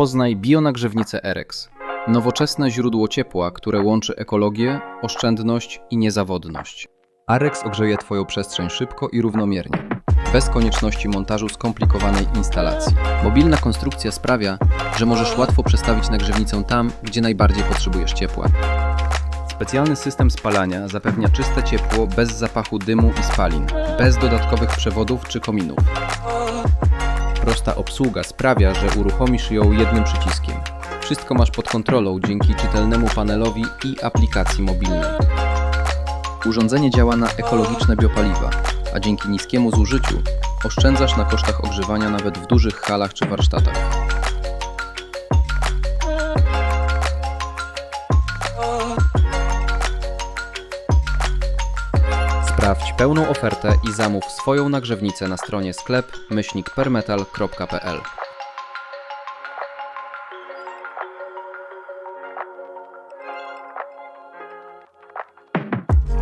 Poznaj bionagrzewnicę Erex. Nowoczesne źródło ciepła, które łączy ekologię, oszczędność i niezawodność. Arex ogrzeje Twoją przestrzeń szybko i równomiernie, bez konieczności montażu skomplikowanej instalacji. Mobilna konstrukcja sprawia, że możesz łatwo przestawić nagrzewnicę tam, gdzie najbardziej potrzebujesz ciepła. Specjalny system spalania zapewnia czyste ciepło bez zapachu dymu i spalin, bez dodatkowych przewodów czy kominów. Prosta obsługa sprawia, że uruchomisz ją jednym przyciskiem. Wszystko masz pod kontrolą dzięki czytelnemu panelowi i aplikacji mobilnej. Urządzenie działa na ekologiczne biopaliwa, a dzięki niskiemu zużyciu oszczędzasz na kosztach ogrzewania nawet w dużych halach czy warsztatach. Sprawdź pełną ofertę i zamów swoją nagrzewnicę na stronie sklep myślnikpermetal.pl